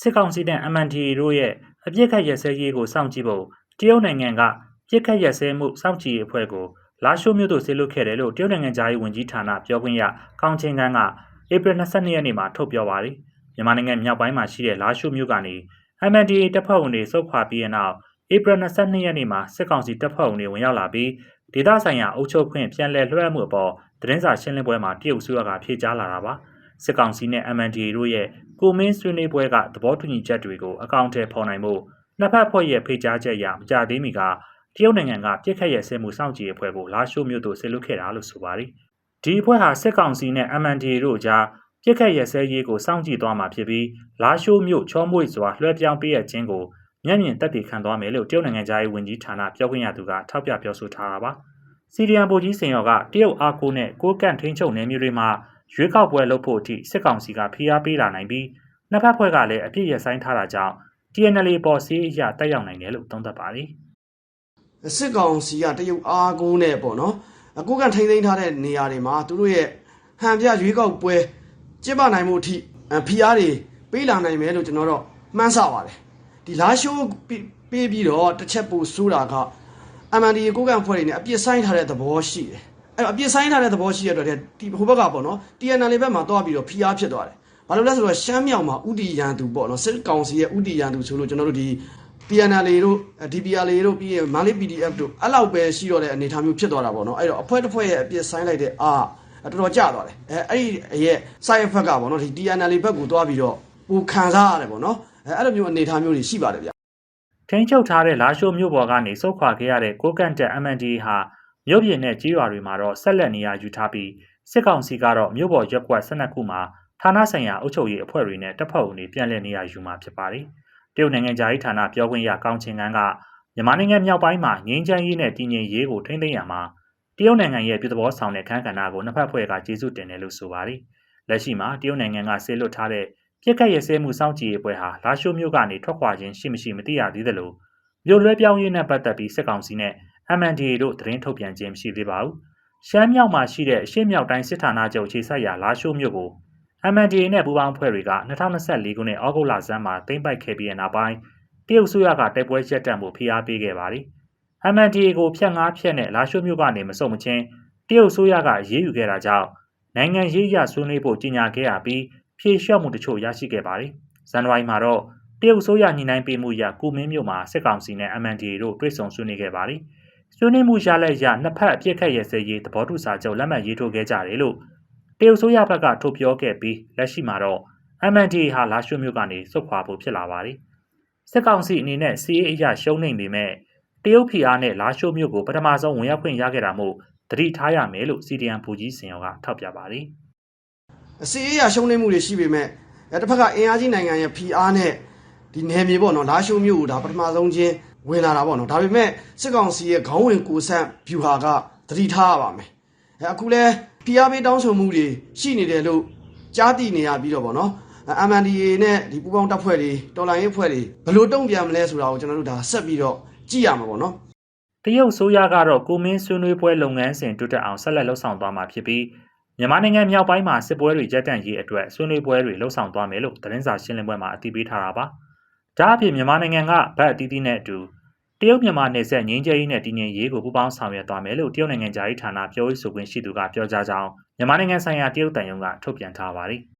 စစ်ကောင်စီနဲ့ MNDAA တို့ရဲ့အပြစ်ခတ်ရက်စဲရေးကိုစောင့်ကြည့်ဖို့တရုတ်နိုင်ငံကပြစ်ခတ်ရက်စဲမှုစောင့်ကြည့်ရေးအဖွဲ့ကိုလာရှိုးမြို့သို့ဆေးလွတ်ခဲ့တယ်လို့တရုတ်နိုင်ငံသားရေးဝန်ကြီးဌာနပြောခွင့်ရကောင်းချင်းကန်းကဧပြီ22ရက်နေ့မှာထုတ်ပြောပါတယ်မြန်မာနိုင်ငံမြောက်ပိုင်းမှာရှိတဲ့လာရှိုးမြို့ကနေ MNDAA တပ်ဖွဲ့ဝင်တွေစုခွာပြီးတဲ့နောက်ဧပြီ22ရက်နေ့မှာစစ်ကောင်စီတပ်ဖွဲ့ဝင်တွေဝင်ရောက်လာပြီးဒေသဆိုင်ရာအုပ်ချုပ်ခွင့်ပြန်လည်လွှဲအပ်မှုအပေါ်သတင်းစာရှင်းလင်းပွဲမှာတရုတ်အစိုးရကဖြေကြားလာတာပါ စစ်ကောင်စီနဲ့ MNDAA တို့ရဲ့ကိုမင်းဆွေးနွေးပွဲကသဘောတူညီချက်တွေကိုအကောင့်ထဲပေါ်နိုင်မှုနှစ်ဖက်ဖွဲ့ရဲ့ဖိတ်ကြားချက်အရမကြသေးမီကတရုတ်နိုင်ငံကပြစ်ခတ်ရဲ့ဆဲမှုစောင့်ကြည့်အဖွဲ့ကိုလာရှိုးမြို့သို့ဆေလွတ်ခဲ့တာလို့ဆိုပါတယ်ဒီအဖွဲ့ဟာစစ်ကောင်စီနဲ့ MNDAA တို့ကြားပြစ်ခတ်ရဲစဲရေးကိုစောင့်ကြည့်သွားမှာဖြစ်ပြီးလာရှိုးမြို့ချောမွေ့စွာလွှဲပြောင်းပေးရခြင်းကိုမျက်မြင်သက်သေခံသွားမယ်လို့တရုတ်နိုင်ငံသားရေးဝန်ကြီးဌာနပြောခွင့်ရသူကထောက်ပြပြောဆိုထားတာပါစီရီယန်ဗိုလ်ကြီးစင်ရော်ကတရုတ်အားကိုနဲ့ကိုကန့်ထိန်းချုပ်နယ်မြေတွေမှာ ရွေးကောက်ပွဲလုပ်ဖို့အထိစစ်ကောင်စီကဖိအားပေးလာနိုင်ပြီးနှစ်ဖက်ဖွဲ့ကလည်းအပြစ်ရဆိုင်ထားတာကြောင့် TNL ပေါ်စီးအရာတက်ရောက်နိုင်တယ်လို့သုံးသပ်ပါတယ်စစ်ကောင်စီကတရုတ်အားကိုးနဲ့ပေါ့နော်အကူကထိမ့်သိမ်းထားတဲ့နေရာတွေမှာသူတို့ရဲ့ဟန်ပြရွေးကောက်ပွဲကျင်းပနိုင်မှုအထိအဖိအားတွေပေးလာနိုင်မယ်လို့ကျွန်တော်တော့မှန်းဆပါတယ်ဒီလာရှိုးပေးပြီးတော့တစ်ချက်ပိုဆိုးတာက MND ကိုကန်ဖွဲ့တွေနဲ့အပြစ်ဆိုင်ထားတဲ့သဘောရှိတယ် အဲ့တော့အပြစ်ဆိုင်ထားတဲ့သဘောရှိရတဲ့အတွက်ဒီဟိုဘက်ကပေါ့နော် TNL ဘက်မှာတွားပြီးတော့ဖိအားဖြစ်သွားတယ်ဘာလို့လဲဆိုတော့ရှမ်းမြောက်မှာဥတီရန်သူပေါ့နော်စစ်ကောင်စီရဲ့ဥတီရန်သူဆိုလို့ကျွန်တော်တို့ဒီ PNL တို့ DPL တို့ပြီးရင်မလေး PDF တို့အဲ့လောက်ပဲရှိတော့တဲ့အနေအထားမျိုးဖြစ်သွားတာပေါ့နော်အဲ့တော့အဖွဲ့တစ်ဖွဲ့ရဲ့အပြစ်ဆိုင်လိုက်တဲ့အာတော်တော်ကျသွားတယ်အဲအဲ့ဒီရဲ့ side effect ကပေါ့နော်ဒီ TNL ဘက်ကိုတွားပြီးတော့ပူခံစားရတယ်ပေါ့နော်အဲအဲ့လိုမျိုးအနေအထားမျိုးတွေရှိပါတယ်ဗျထိန်းချုပ်ထားတဲ့လာရှိုးမြို့ပေါ်ကနေစုခွာခဲ့ရတဲ့ကိုကန့်တက် MND ဟာ မြို့ပြင်နဲ့ကြီးရွာတွေမှာတော့ဆက်လက်နေရာယူထားပြီးစစ်ကောင်စီကတော့မြို့ပေါ်ရက်ကွက်12ခုမှာဌာနဆိုင်ရာအုပ်ချုပ်ရေးအဖွဲ့တွေနဲ့တပ်ဖွဲ့ဝင်တွေပြန်လည်နေရာယူမှာဖြစ်ပါတယ်။တရုတ်နိုင်ငံသားရေးဌာနပြောခွင့်ရကောင်းချင်ကန်းကမြန်မာနိုင်ငံမြောက်ပိုင်းမှာငင်းချမ်းရေးနဲ့တည်ငြိမ်ရေးကိုထိန်းသိမ်းရမှာတရုတ်နိုင်ငံရဲ့ပြည်တော်ဆောင်တဲ့ခန်းကဏ္ဍကိုနှစ်ဖက်ဖွဲ့ကကျေးဇူးတင်တယ်လို့ဆိုပါတယ်။လက်ရှိမှာတရုတ်နိုင်ငံကဆေးလွတ်ထားတဲ့ပြက်ခတ်ရစဲမှုစောင့်ကြည့်ရေးပွဲဟာလာရှိုးမြို့ကနေထွက်ခွာခြင်းရှိမရှိမသိရသေးသလိုမြို့လွဲပြောင်းရေးနဲ့ပတ်သက်ပြီးစစ်ကောင်စီနဲ့ MNDA တို့သတင်းထုတ်ပြန်ခြင်းမရှိသေးပါဘူး။ရှမ်းမြောက်မှာရှိတဲ့အရှေ့မြောက်တိုင်းစစ်ဌာနချုပ်ခြေဆက်ရာလာရှိုးမြို့ကို MNDA နဲ့ပူးပေါင်းဖွဲ့တွေက2024ခုနှစ်ဩဂုတ်လဆန်းမှာသိမ်းပိုက်ခဲ့ပြီးတဲ့နောက်ပိုင်းတရုတ်ဆိုရကတိုက်ပွဲရက်တန့်မှုဖိအားပေးခဲ့ပါတယ်။ MNDA ကိုဖြတ်ငားဖြတ်နဲ့လာရှိုးမြို့ကနေမစုံမချင်းတရုတ်ဆိုရကရေးယူခဲ့တာကြောင့်နိုင်ငံရေးရဆွေးနွေးဖို့ကြီးညာခဲ့ရပြီးဖြေလျှော့မှုတချို့ရရှိခဲ့ပါတယ်။ဇန်နဝါရီမှာတော့တရုတ်ဆိုရညှိနှိုင်းပေးမှုရကုမင်းမြို့မှာစစ်ကောင်စီနဲ့ MNDA တို့တွေ့ဆုံဆွေးနွေးခဲ့ပါတယ်။ ဆွေးနွေးမှုရလက်ရနှစ်ဖက်အပြစ်ခတ်ရစရေးသဘောတူစာချုပ်လက်မှတ်ရေးထိုးခဲ့ကြတယ်လို့တရုတ်ဆိုရဘက်ကထုတ်ပြောခဲ့ပြီးလက်ရှိမှာတော့ MNDA ဟာလာရှိုးမြို့ကနေစွတ်ခွာဖို့ဖြစ်လာပါတယ်။စစ်ကောင်စီအနေနဲ့စီးအေးအရရှုံးနေပေမဲ့တရုတ်ဖီအားနဲ့လာရှိုးမြို့ကိုပထမဆုံးဝင်ရောက်ခွင့်ရခဲ့တာမို့တတိထားရမယ်လို့ CDN ဘူကြီးစင်ရောကထောက်ပြပါတယ်အစီအရရှုံးနေမှုတွေရှိပေမဲ့အဲတစ်ဖက်ကအင်အားကြီးနိုင်ငံရဲ့ PR နဲ့ဒီနယ်မြေပေါ့နော်လာရှိုးမျိုးကိုဒါပထမဆုံးချင်း ဝင်လာတာပေါ့နော်ဒါပေမဲ့စစ်ကောင်စီရဲ့ခေါင်းဝင်ကိုဆက်ဗျူဟာကသတိထားရပါမယ်အဲအခုလဲ PR ပေးတောင်းဆိုမှုတွေရှိနေတယ်လို့ကြားသိနေရပြီးတော့ပေါ့နော် MNDA နဲ့ဒီပူပေါင်းတပ်ဖွဲ့တွေတော်လိုင်းရေးဖွဲ့တွေဘယ်လိုတုံ့ပြန်မလဲဆိုတာကိုကျွန်တော်တို့ဒါဆက်ပြီးတော့ကြည့်ရမှာပေါ့နော်တရုတ်ဆိုရကတော့ကိုမင်းဆွေးနွေးပွဲလုပ်ငန်းစဉ်တိုးတက်အောင်ဆက်လက်လှုပ်ဆောင်သွားမှာဖြစ်ပြီးမြန်မာနိုင်ငံမြောက်ပိုင်းမှာစစ်ပွဲတွေရပ်တန့်ရေးအတွက်ဆွေးနွေးပွဲတွေလှုပ်ဆောင်သွားမယ်လို့သတင်းစာရှင်းလင်းပွဲမှာအတည်ပြုထားတာပါ။ ဒါအပြင်မြန်မာနိုင်ငံကဗတ်အတီးတီးနဲ့အတူတရုတ်မြန်မာနယ်စပ်ငင်းကျဲရေးနဲ့တည်ငြိမ်ရေးကိုပူးပေါင်းဆောင်ရွက်သွားမယ်လို့တရုတ်နိုင်ငံသားရေးဌာနပြောရေးဆိုခွင့်ရှိသူကပြောကြားကြောင်းမြန်မာနိုင်ငံဆိုင်ရာတရုတ်တန်ယုံကထုတ်ပြန်ထားပါတယ်။